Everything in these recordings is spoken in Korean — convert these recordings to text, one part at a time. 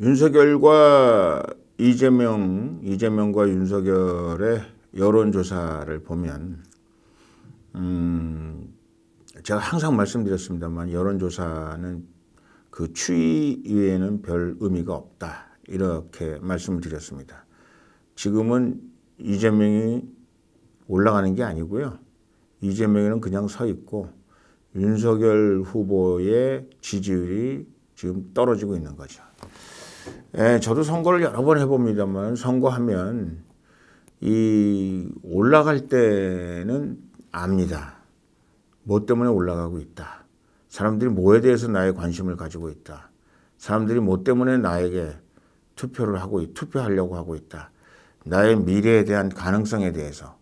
윤석열과 이재명, 이재명과 윤석열의 여론조사를 보면, 음, 제가 항상 말씀드렸습니다만, 여론조사는 그 추이 이외에는 별 의미가 없다. 이렇게 말씀을 드렸습니다. 지금은 이재명이 올라가는 게 아니고요. 이재명은 그냥 서 있고, 윤석열 후보의 지지율이 지금 떨어지고 있는 거죠. 예, 저도 선거를 여러 번 해봅니다만 선거하면 이 올라갈 때는 압니다. 뭐 때문에 올라가고 있다. 사람들이 뭐에 대해서 나의 관심을 가지고 있다. 사람들이 뭐 때문에 나에게 투표를 하고 있- 투표하려고 하고 있다. 나의 미래에 대한 가능성에 대해서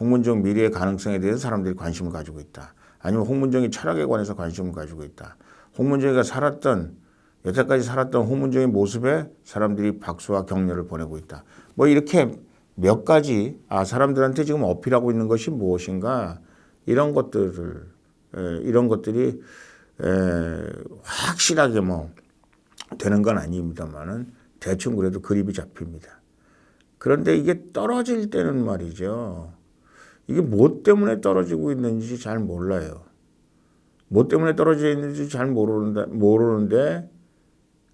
홍문정 미래의 가능성에 대해서 사람들이 관심을 가지고 있다. 아니면 홍문정이 철학에 관해서 관심을 가지고 있다. 홍문정이가 살았던 여태까지 살았던 홍문정의 모습에 사람들이 박수와 격려를 보내고 있다. 뭐 이렇게 몇 가지 아 사람들한테 지금 어필하고 있는 것이 무엇인가 이런 것들을 에, 이런 것들이 에, 확실하게 뭐 되는 건 아닙니다만은 대충 그래도 그립이 잡힙니다. 그런데 이게 떨어질 때는 말이죠. 이게 뭐 때문에 떨어지고 있는지 잘 몰라요. 뭐 때문에 떨어져 있는지 잘 모르는데 모르는데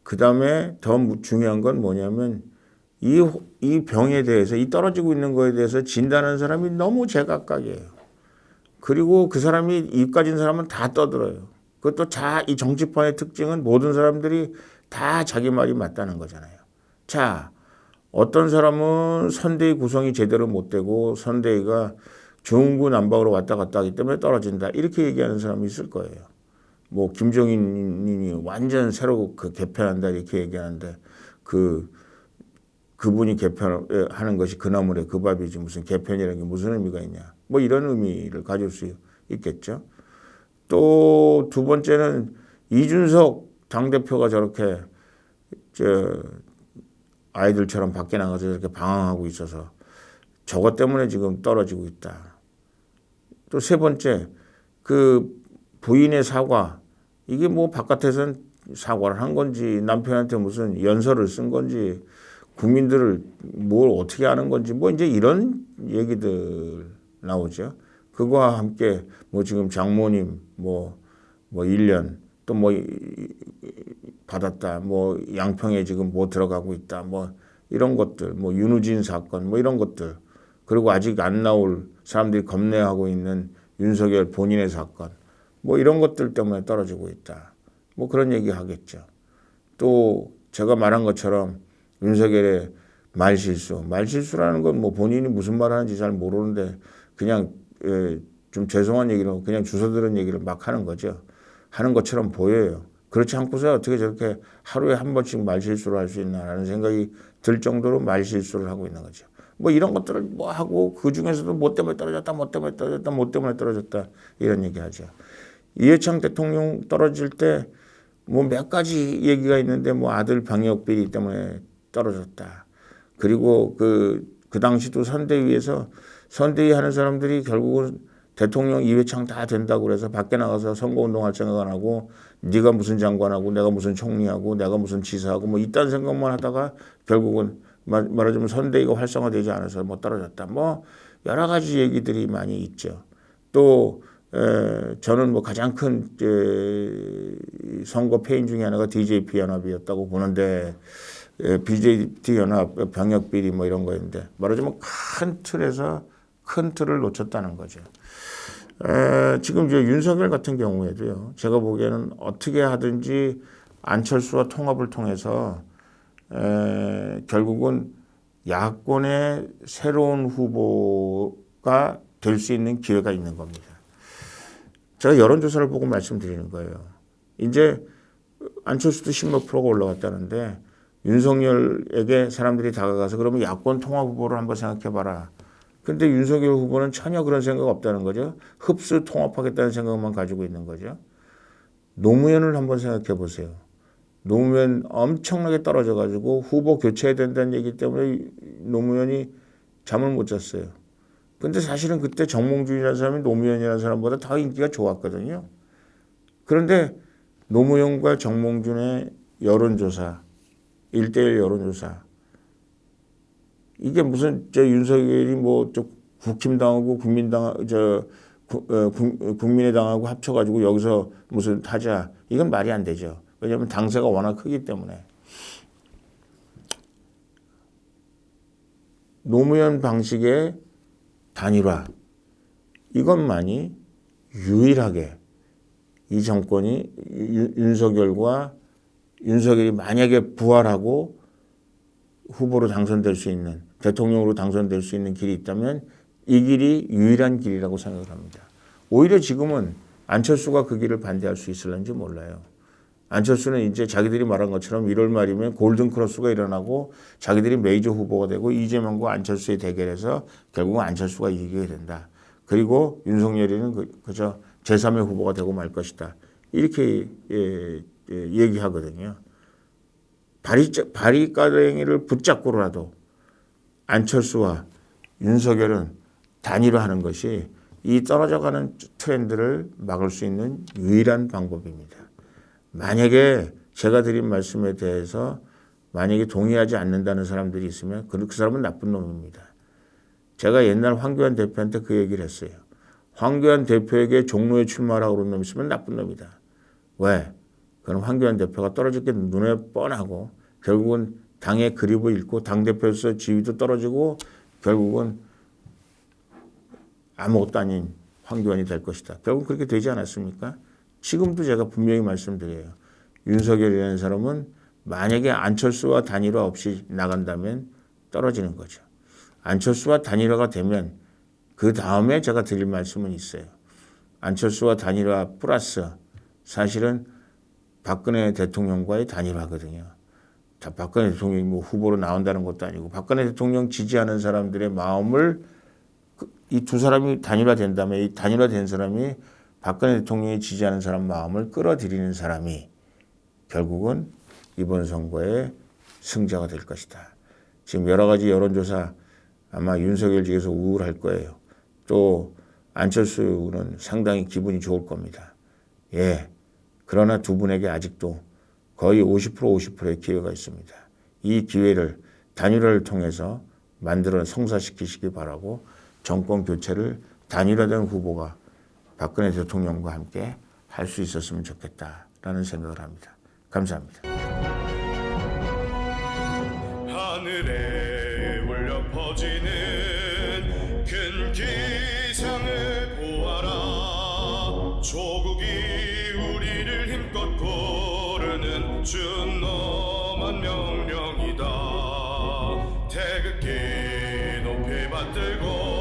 그 다음에 더 무- 중요한 건 뭐냐면 이, 호- 이 병에 대해서 이 떨어지고 있는 거에 대해서 진단하는 사람이 너무 제각각이에요. 그리고 그 사람이 입 가진 사람은 다 떠들어요. 그것도 자, 이 정치판의 특징은 모든 사람들이 다 자기 말이 맞다는 거잖아요. 자, 어떤 사람은 선대위 구성이 제대로 못 되고 선대위가 중구 남박으로 왔다 갔다 하기 때문에 떨어진다. 이렇게 얘기하는 사람이 있을 거예요. 뭐 김종인이 완전 새로 그 개편한다 이렇게 얘기하는데 그 그분이 개편하는 것이 그 나물에 그 밥이지 무슨 개편이라는 게 무슨 의미가 있냐 뭐 이런 의미를 가질 수 있겠죠. 또 두 번째는 이준석 당 대표가 저렇게 저 아이들처럼 밖에 나가서 저렇게 방황하고 있어서 저것 때문에 지금 떨어지고 있다. 또 세 번째 그 부인의 사과. 이게 뭐 바깥에서는 사과를 한 건지 남편한테 무슨 연설을 쓴 건지 국민들을 뭘 어떻게 하는 건지 뭐 이제 이런 얘기들 나오죠. 그거와 함께 뭐 지금 장모님 뭐뭐 뭐 1년 또 뭐 받았다. 뭐 양평에 지금 뭐 들어가고 있다. 뭐 이런 것들. 뭐 윤우진 사건 뭐 이런 것들. 그리고 아직 안 나올 사람들이 겁내하고 있는 윤석열 본인의 사건 뭐 이런 것들 때문에 떨어지고 있다. 뭐 그런 얘기 하겠죠. 또 제가 말한 것처럼 윤석열의 말실수, 말실수라는 건 뭐 본인이 무슨 말 하는지 잘 모르는데 그냥 에, 좀 죄송한 얘기를 그냥 주워들은 얘기를 막 하는 거죠. 하는 것처럼 보여요. 그렇지 않고서 어떻게 저렇게 하루에 한 번씩 말실수를 할 수 있나라는 생각이 들 정도로 말실수를 하고 있는 거죠. 뭐 이런 것들을 뭐 하고 그 중에서도 뭐 때문에 떨어졌다, 뭐 때문에 떨어졌다, 뭐 때문에 떨어졌다 이런 얘기 하죠. 이해창 대통령 떨어질 때 뭐 몇 가지 얘기가 있는데 뭐 아들 방역 비리 때문에 떨어졌다. 그리고 그, 그 당시도 선대위에서 선대위 하는 사람들이 결국은 대통령 이회창 다 된다고 그래서 밖에 나가서 선거운동 할 생각 안 하고 네가 무슨 장관하고 내가 무슨 총리하고 내가 무슨 지사하고 뭐 이딴 생각만 하다가 결국은 말, 말하자면 선대위가 활성화되지 않아서 뭐 떨어졌다. 뭐 여러 가지 얘기들이 많이 있죠. 또 에, 저는 뭐 가장 큰 에, 선거 패인 중에 하나가 DJP 연합이었다고 보는데 에, BJP 연합 병역 비리 뭐 이런 거였는데 말하자면 큰 틀에서 큰 틀을 놓쳤다는 거죠. 에, 지금 이제 윤석열 같은 경우에도요. 제가 보기에는 어떻게 하든지 안철수와 통합을 통해서 에, 결국은 야권의 새로운 후보가 될 수 있는 기회가 있는 겁니다. 제가 여론조사를 보고 말씀드리는 거예요. 이제 안철수도 10몇 프로가 올라왔다는데 윤석열에게 사람들이 다가가서 그러면 야권 통합 후보를 한번 생각해봐라. 근데 윤석열 후보는 전혀 그런 생각 없다는 거죠. 흡수 통합하겠다는 생각만 가지고 있는 거죠. 노무현을 한번 생각해 보세요. 노무현 엄청나게 떨어져 가지고 후보 교체해야 된다는 얘기 때문에 노무현이 잠을 못 잤어요. 근데 사실은 그때 정몽준이라는 사람이 노무현이라는 사람보다 더 인기가 좋았거든요. 그런데 노무현과 정몽준의 여론조사 일대일 여론조사. 이게 무슨 저 윤석열이 뭐저 국힘당하고 국민당 저 구- 어, 국- 국민의 당하고 합쳐가지고 여기서 무슨 타자 이건 말이 안 되죠. 왜냐하면 당세가 워낙 크기 때문에 노무현 방식의 단일화 이것만이 유일하게 이 정권이 윤- 윤석열과 윤석열이 만약에 부활하고 후보로 당선될 수 있는 대통령으로 당선될 수 있는 길이 있다면 이 길이 유일한 길이라고 생각을 합니다. 오히려 지금은 안철수가 그 길을 반대할 수 있을런지 몰라요. 안철수는 이제 자기들이 말한 것처럼 1월 말이면 골든 크로스가 일어나고 자기들이 메이저 후보가 되고 이재명과 안철수의 대결에서 결국은 안철수가 이기게 된다. 그리고 윤석열이는 그, 그저 제3의 후보가 되고 말 것이다. 이렇게 예, 예, 얘기하거든요. 바리, 바리가랭이를 붙잡고라도 안철수와 윤석열은 단일화하는 것이 이 떨어져가는 트렌드를 막을 수 있는 유일한 방법입니다. 만약에 제가 드린 말씀에 대해서 만약에 동의하지 않는다는 사람들이 있으면 그 그 사람은 나쁜 놈입니다. 제가 옛날 황교안 대표한테 그 얘기를 했어요. 황교안 대표에게 종로에 출마하라고 그런 놈 있으면 나쁜 놈이다. 왜? 그럼 황교안 대표가 떨어질 게 눈에 뻔하고 결국은 당의 그립을 잃고 당대표에서 지위도 떨어지고 결국은 아무것도 아닌 황교안이 될 것이다. 결국 그렇게 되지 않았습니까? 지금도 제가 분명히 말씀드려요. 윤석열이라는 사람은 만약에 안철수와 단일화 없이 나간다면 떨어지는 거죠. 안철수와 단일화가 되면 그 다음에 제가 드릴 말씀은 있어요. 안철수와 단일화 플러스 사실은 박근혜 대통령과의 단일화거든요. 다 박근혜 대통령이 뭐 후보로 나온다는 것도 아니고 박근혜 대통령 지지하는 사람들의 마음을 이 두 사람이 단일화된다면 이 단일화된 사람이 박근혜 대통령이 지지하는 사람 마음을 끌어들이는 사람이 결국은 이번 선거의 승자가 될 것이다. 지금 여러 가지 여론조사 아마 윤석열 측에서 우울할 거예요. 또 안철수는 상당히 기분이 좋을 겁니다. 예. 그러나 두 분에게 아직도 거의 50% 50%의 기회가 있습니다. 이 기회를 단일화를 통해서 만들어 성사시키시기 바라고 정권 교체를 단일화된 후보가 박근혜 대통령과 함께 할 수 있었으면 좋겠다라는 생각을 합니다. 감사합니다. 하늘에 울려 퍼지는 큰 기상을 보아라 조국이 우리를 힘껏 고르는 준엄한 명령이다 태극기 높이 받들고